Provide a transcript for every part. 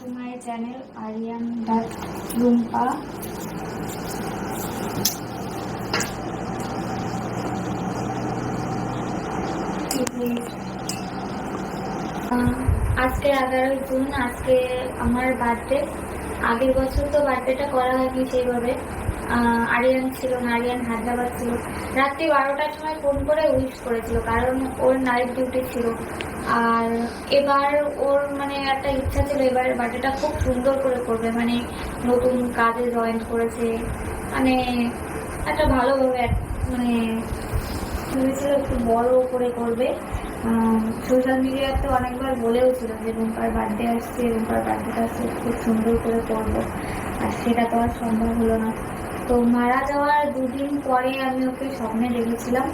channel Aryan Dutt Lumpa. আহ, আজকে এগারোই June আজকে আমার বার্থডে আগের বছর তো বার্থডেটা করা হয়নি সেইভাবে আরিয়ান ছিল না আরিয়ান হায়দ্রাবাদ ছিল। রাত্রি বারোটার সময় ফোন করে উইশ করেছিল, কারণ ওর নাইট ডিউটি ছিল। আর এবার ওর মানে একটা ইচ্ছা ছিল, এবার বার্থডেটা খুব সুন্দর করে করবে মানে নতুন কাজে জয়েন করেছে। মানে একটা ভালোভাবে মানে ভেবেছিল একটু বড় করে করবে। সোশ্যাল মিডিয়াতে অনেকবার বলেও ছিল যে, রুম্পার বার্থডে আসছে, রুম্পার বার্থডেটা আসছে খুব সুন্দর করে করব আর সেটা তো আর সম্ভব হলো না। তো মারা যাওয়ার দুদিন পরে আমি ওকে স্বপ্নে দেখেছিলাম।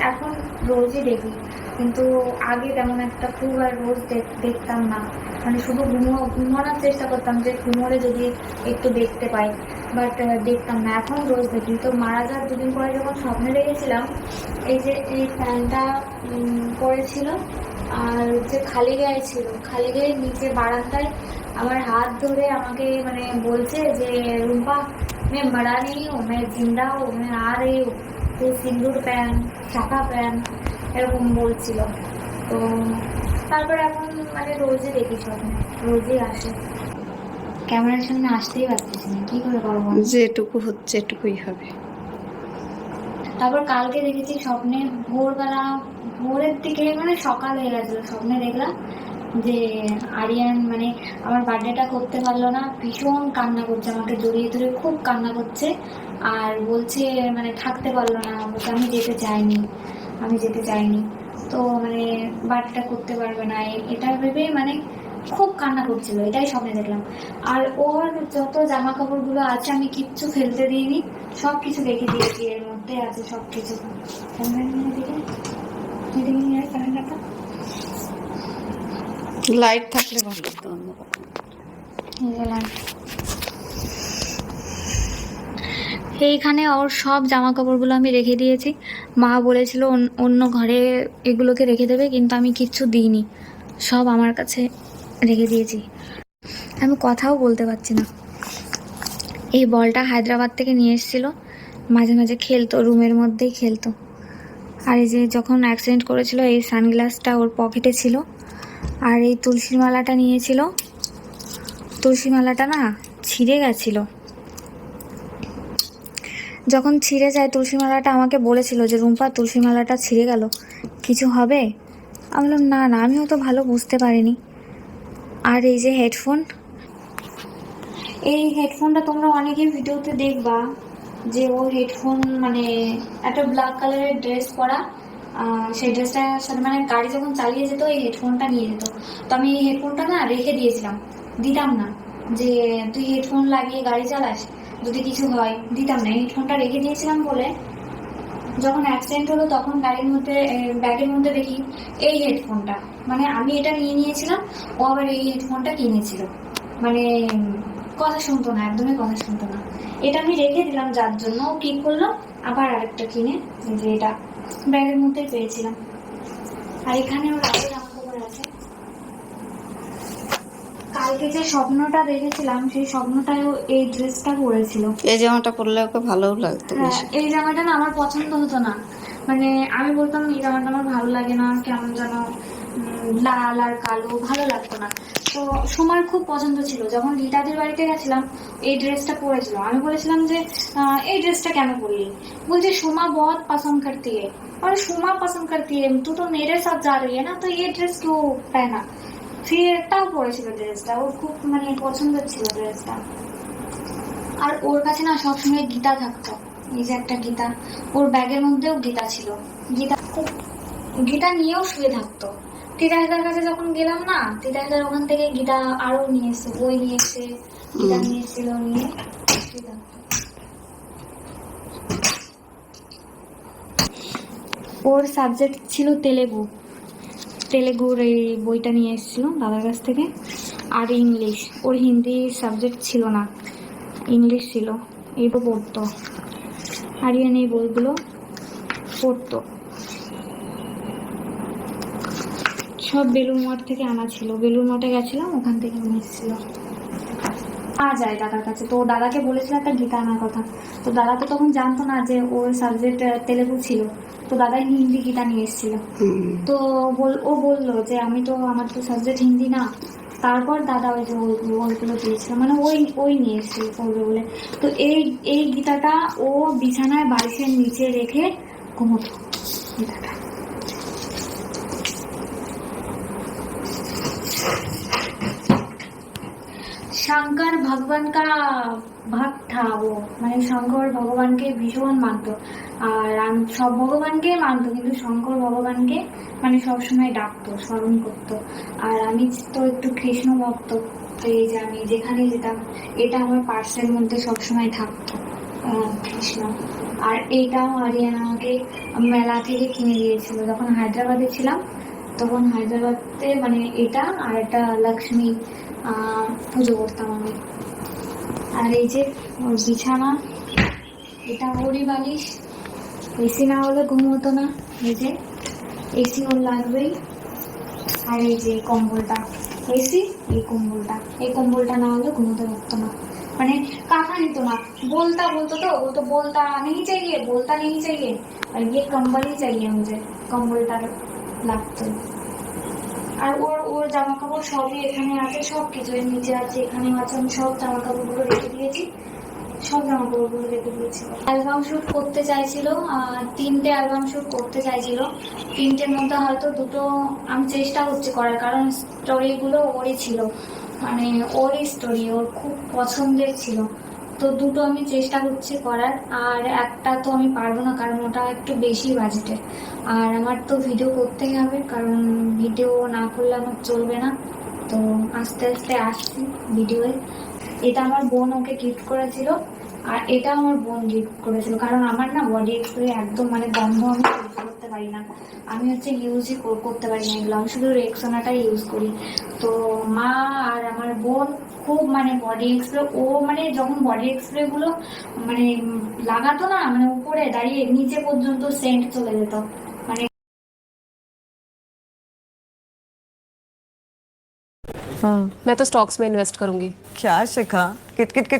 এখন রোজই দেখি। কিন্তু আগে তেমন একটা খুব আর রোজ দেখ- দেখতাম না। মানে শুধু ঘুমো, ঘুমানোর চেষ্টা করতাম যে ঘুমোলে যদি একটু দেখতে পাই। বাট দেখতাম না। এখন রোজ দেখি। তো মারা যাওয়ার দুদিন পরে যখন স্বপ্নে দেখেছিলাম, এই যে এই ফ্যানটা পড়েছিল, আর যে খালি গায়ে ছিল। খালি গায়ে নিচে বারান্দায় আমার হাত ধরে আমাকে মানে বলছে যে, রুম্পা मैं मरा नहीं हूँ मैं जिंदा हूँ मैं आ रही हूँ তুই সিন্দুর প্যান শাখা প্যান এরকম বলছিল তো তারপরে এখন মানে রোজই দেখি স্বপ্নে রোজই আসে ক্যামেরার সামনে আসতেই পারতেছি না কি করে করবো আমি? যেটুকু হচ্ছে এটুকুই হবে তারপর কালকে দেখেছি স্বপ্নে ভোরবেলা ভোরের দিকে মানে সকাল হয়ে গেছিল স্বপ্নে দেখলাম যে আরিয়ান মানে আমার বার্থডেটা করতে পারল না, ভীষণ কান্না করছে আমাকে, জড়িয়ে ধরে খুব কান্না করছে। আর বলছে মানে থাকতে পারল না, বলছে আমি যেতে চাইনি, আমি যেতে চাইনি। তো মানে বার্থডেটা করতে পারবে না এটা ভেবে মানে খুব কান্না করছিল, এটাই স্বপ্নে দেখলাম। আর ওর যত জামা কাপড়গুলো আছে আমি কিচ্ছু ফেলতে দিইনি সব কিছু রেখে দিয়েছি, এর মধ্যে আছে সব কিছু দেখে লাইট থাকলে ভালো হতো। এইখানে ওর সব জামা কাপড়গুলো আমি রেখে দিয়েছি। মা বলেছিল অন- অন্য ঘরে এগুলোকে রেখে দেবে, কিন্তু আমি কিচ্ছু দিইনি। সব আমার কাছে রেখে দিয়েছি। আমি কথাও বলতে পারছি না। এই বলটা হায়দ্রাবাদ থেকে নিয়ে এসেছিল। মাঝে মাঝে খেলতো, রুমের মধ্যেই খেলতো। আর এই যে যখন অ্যাক্সিডেন্ট করেছিল, এই সানগ্লাসটা ওর পকেটে ছিল। আর এই তুলসীর মালাটা নিয়েছিল। তুলসী মালাটা না ছিঁড়ে গেছিল। যখন ছিঁড়ে যায় তুলসী মালাটা আমাকে বলেছিল যে, রুম্পা তুলসী মালাটা ছিঁড়ে গেল। কিছু হবে? আমি বললাম, না না, আমিও তো ভালো বুঝতে পারিনি। আর এই যে হেডফোন, এই হেডফোনটা তোমরা অনেকেই ভিডিওতে দেখবা যে ও হেডফোন মানে একটা ব্ল্যাক কালারের ড্রেস পরা সেই ড্রেসটার সাথে মানে গাড়ি যখন চালিয়ে যেত, এই হেডফোনটা নিয়ে যেত। তো আমি এই হেডফোনটা না রেখে দিয়েছিলাম। দিতাম না যে, তুই হেডফোন লাগিয়ে গাড়ি চালাস, যদি কিছু হয়। দিতাম না। হেডফোনটা রেখে দিয়েছিলাম বলে যখন অ্যাক্সিডেন্ট হলো, তখন গাড়ির মধ্যে ব্যাগের মধ্যে দেখি এই হেডফোনটা মানে আমি এটা নিয়ে নিয়েছিলাম, ও আবার এই হেডফোনটা কিনেছিল। মানে কথা শুনতো না, একদমই কথা শুনতো না। এটা আমি রেখে দিলাম যার জন্য ও কি করল, আবার আরেকটা কিনে, যে এটা ব্যাগের মধ্যেই পেয়েছিলাম। আর এখানে ওর আগে জামা কাপড় আছে। কালকে যে স্বপ্নটা দেখেছিলাম সেই স্বপ্নটাও এই ড্রেসটা পরেছিল। এই জামাটা পরলে ওকে ভালোও লাগতো হ্যাঁ এই জামাটা না আমার পছন্দ হতো না। মানে আমি বলতাম এই জামাটা আমার ভালো লাগে না কেমন যেন লাল আর কালো ভালো লাগতো না তো সোমার খুব পছন্দ ছিল যখন রীতাদের বাড়িতে গেছিলাম এই ড্রেসটা পরেছিল আমি বলেছিলাম যে আহ, এই ড্রেসটা কেন পরলি বলছে সোমা बहुत पसंद करती है और सोमा पसंद करती है तू तो मेरे साथ जा रही है ना तो ये ड्रेस क्यों पहना ফির এটাও পরেছিল ড্রেসটা ওর খুব মানে পছন্দের ছিল ড্রেসটা আর ওর কাছে না সবসময় গীতা থাকতো এই যে একটা গীতা ওর ব্যাগের মধ্যেও গীতা ছিল গীতা খুব- গীতা নিয়েও শুয়ে থাকতো তিতাহিতার কাছে যখন গেলাম না তিতাহিতার ওখান থেকে গীতা আরও নিয়ে এসছে বই নিয়ে এসছে গীতা। নিয়ে এসেছিল নিয়ে। ওর সাবজেক্ট ছিল তেলেগু। তেলেগুর এই বইটা নিয়ে এসেছিল দাদার কাছ থেকে। আর ইংলিশ। ওর হিন্দি সাবজেক্ট ছিল না। ইংলিশ ছিল। এইটা পড়তো। আরিয়ান এই বইগুলো পড়তো। সব বেলুর মঠ থেকে আনা ছিল। বেলুর মঠে গেছিলাম ওখান থেকে নিয়ে এসেছিল। আ যায় দাদার কাছে। তো দাদাকে বলেছিল একটা গীতা আনার কথা। তো দাদা তো তখন জানতো না যে ওর সাবজেক্ট তেলেগু ছিল। তো দাদাই হিন্দি গীতা নিয়ে এসেছিল। তো বল ও বলল যে আমি তো আমার তো সাবজেক্ট হিন্দি না। তারপর দাদা ওই যে ওইগুলো দিয়েছিল। মানে ওই ওই নিয়ে এসেছিল পড়বে বলে। তো এই এই গীতাটা ও বিছানায় বালিশের নিচে রেখে ঘুমোতো গীতাটা। শঙ্কর ভগবান কা ভক্ত থা ও। মানে শঙ্কর ভগবানকে ভীষণ মানত। আর সব ভগবানকে মানত, কিন্তু শঙ্কর ভগবানকে মানে সবসময় ডাকতো, স্মরণ করতো। আর আমি তো একটু কৃষ্ণ ভক্ত এই যে আমি যেখানে যেতাম, এটা আমার পার্সের মধ্যে সবসময় থাকতো কৃষ্ণ। আর এটাও হারিয়ানা আমাকে মেলা থেকে কিনে দিয়েছিল। যখন হায়দ্রাবাদে ছিলাম, তখন হায়দ্রাবাদে মানে এটা আর একটা লক্ষ্মী পুজো করতাম আমি আর এই যে ওর বিছানা এটা ওরই বালিশ এসি না হলে ঘুম হতো না এই যে এসি ওর লাগবেই আর এই যে এই কম্বলটা এসি এই কম্বলটা এই কম্বলটা না হলে ঘুমোতে পারতো না মানে কাকা নিত না बोलता बोलतो तो वो तो बोलता नहीं चाहिए बोलता नहीं चाहिए और ये कंबल ही चाहिए मुझे কম্বলটা লাগতো আর ওর ওর জামা কাপড় সবই এখানে আছে, সব কিছু। এর নিচে আছে, এখানেও আছে, আমি সব জামা কাপড়গুলো রেখে দিয়েছি। সব জামা কাপড়গুলো রেখে দিয়েছি। অ্যালবাম শুট করতে চাইছিল তিনটে অ্যালবাম শুট করতে চাইছিল। তিনটের মধ্যে হয়তো দুটো আমি চেষ্টা করছি করার, কারণ স্টোরিগুলো ওরই ছিল। মানে ওরই স্টোরি ওর খুব পছন্দের ছিল। তো দুটো আমি চেষ্টা করছি করার, আর একটা তো আমি পারব না, কারণ ওটা একটু বেশি বাজেটের আর আমার তো ভিডিও করতেই হবে, কারণ ভিডিও না করলে আমার চলবে না। তো আস্তে আস্তে আসছি ভিডিওয়ে এটা আমার বোন ওকে গিফট করেছিল, আর এটা আমার বোন গিফট করেছিল। কারণ আমার না বডি স্প্রে একদম মানে গন্ধ আমি করতে পারি না। আমি হচ্ছে ইউজই করতে পারি না এগুলো। আমি শুধু রেক্সোনাটাই ইউজ করি। তো মা আর আমার বোন খুব মানে বডি স্প্রে ও মানে যখন বডি স্প্রে গুলো মানে উম লাগাতো না মানে উপরে দাঁড়িয়ে নিচে পর্যন্ত সেন্ট চলে যেত মানে हाँ मैं तो स्टॉक्स में इन्वेस्ट करूंगी क्या शिखा किट किट किट